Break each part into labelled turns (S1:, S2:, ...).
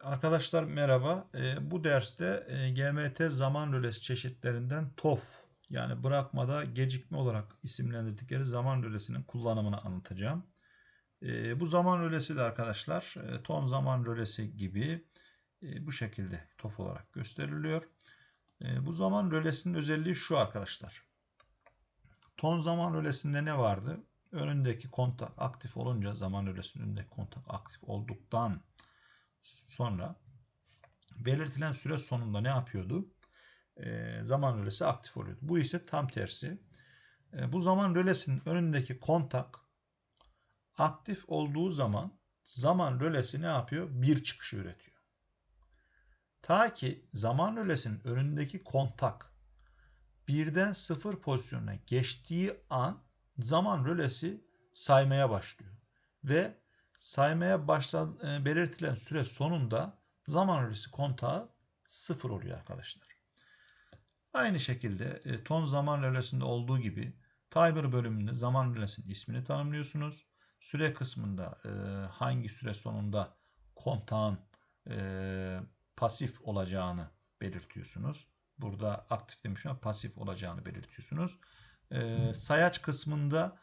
S1: Arkadaşlar merhaba. Ee, bu derste e, GMT zaman rölesi çeşitlerinden TOF yani bırakmada gecikme olarak isimlendirdikleri zaman rölesinin kullanımını anlatacağım. Ee, bu zaman rölesi de arkadaşlar e, ton zaman rölesi gibi e, bu şekilde TOF olarak gösteriliyor. E, bu zaman rölesinin özelliği şu arkadaşlar. Ton zaman rölesinde ne vardı? Önündeki kontak aktif olunca zaman rölesinin önündeki kontak aktif olduktan belirtilen süre sonunda ne yapıyordu? E, zaman rölesi aktif oluyordu. Bu ise tam tersi. E, bu zaman rölesinin önündeki kontak aktif olduğu zaman zaman rölesi ne yapıyor? Bir çıkışı üretiyor. Ta ki zaman rölesinin önündeki kontak birden sıfır pozisyonuna geçtiği an zaman rölesi saymaya başlıyor. Ve saymaya başlan, e, belirtilen süre sonunda zaman rölesi kontağı sıfır oluyor arkadaşlar. Aynı şekilde e, ton zaman rölesinde olduğu gibi timer bölümünde zaman rölesinin ismini tanımlıyorsunuz. Süre kısmında e, hangi süre sonunda kontağın pasif olacağını belirtiyorsunuz. Burada aktif demiş ama pasif olacağını belirtiyorsunuz. E, sayaç kısmında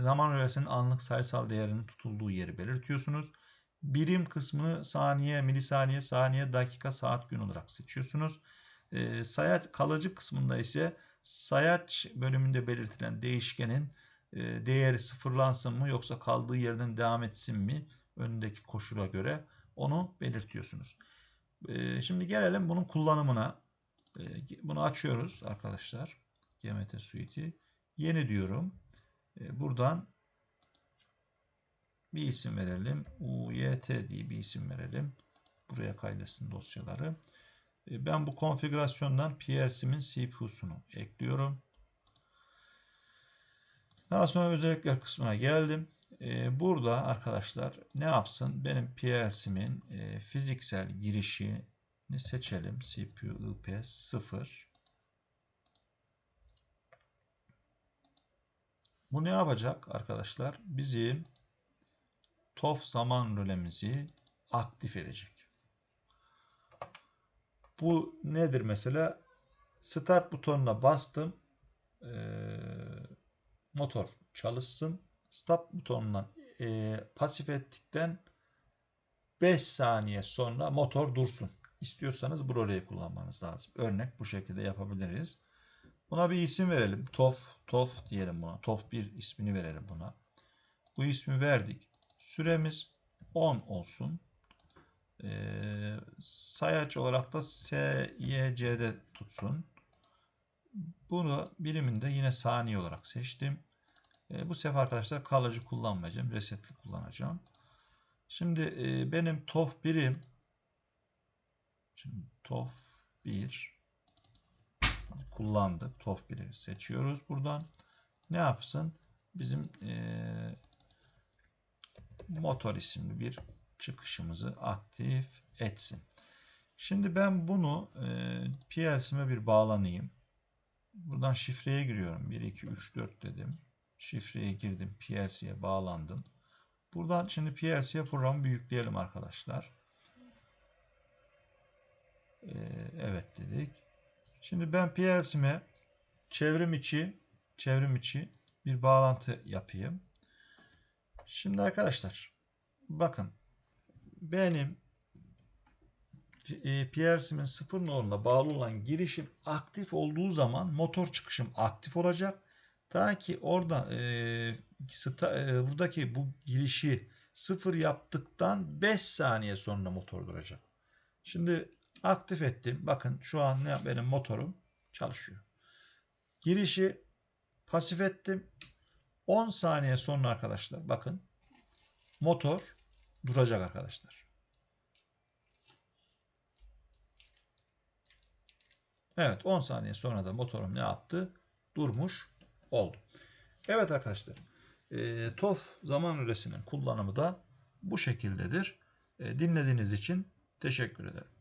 S1: zaman rölesinin anlık sayısal değerinin tutulduğu yeri belirtiyorsunuz. Birim kısmını saniye, milisaniye, saniye, dakika, saat, gün olarak seçiyorsunuz. E, sayaç kalıcı kısmında ise sayaç bölümünde belirtilen değişkenin e, değeri sıfırlansın mı yoksa kaldığı yerden devam etsin mi önündeki koşula göre onu belirtiyorsunuz. Şimdi gelelim bunun kullanımına. Bunu açıyoruz arkadaşlar. GMT Suite'i. Yeni diyorum. E, buradan bir isim verelim. UYT diye bir isim verelim. Buraya kaydetsin dosyaları. E, ben bu konfigürasyondan PLC'min CPU'sunu ekliyorum. Daha sonra özellikler kısmına geldim. E, burada arkadaşlar ne yapsın? Benim PLC'min fiziksel girişini seçelim. CPU IP 0 Bu ne yapacak arkadaşlar? Bizim TOF zaman rölemizi aktif edecek. Bu nedir mesela? Start butonuna bastım. Ee, motor çalışsın. Stop butonundan e, pasif ettikten 5 saniye sonra motor dursun. İstiyorsanız bu röleyi kullanmanız lazım. Örnek bu şekilde yapabiliriz. Buna bir isim verelim. Tof, Tof diyelim buna. Tof 1 ismini verelim buna. Bu ismi verdik. Süremiz 10 olsun. Ee, sayaç olarak da SYC'de tutsun. Bunu biriminde yine saniye olarak seçtim. Ee, bu sefer arkadaşlar kalıcı kullanmayacağım. Resetli kullanacağım. Şimdi e, benim TOF birim şimdi TOF 1 kullandık. TOF 1'i seçiyoruz buradan. Ne yapsın? Bizim e, motor isimli bir çıkışımızı aktif etsin. Şimdi ben bunu e, PLC'me bir bağlanayım. Buradan şifreye giriyorum. 1, 2, 3, 4 dedim. Şifreye girdim. PLC'ye bağlandım. Buradan şimdi PLC'ye programı yükleyelim arkadaşlar. Ee, evet dedik. Şimdi ben PLC'me çevrim içi çevrim içi bir bağlantı yapayım. Şimdi arkadaşlar bakın benim e, PLC'min sıfır noluna bağlı olan girişim aktif olduğu zaman motor çıkışım aktif olacak. Ta ki orada e, sta, e, buradaki bu girişi sıfır yaptıktan 5 saniye sonra motor duracak. Şimdi aktif ettim. Bakın şu an ne benim motorum çalışıyor. Girişi pasif ettim. 10 saniye sonra arkadaşlar bakın motor duracak arkadaşlar. Evet 10 saniye sonra da motorum ne yaptı? Durmuş oldu. Evet arkadaşlar. E, TOF zaman üresinin kullanımı da bu şekildedir. E, dinlediğiniz için teşekkür ederim.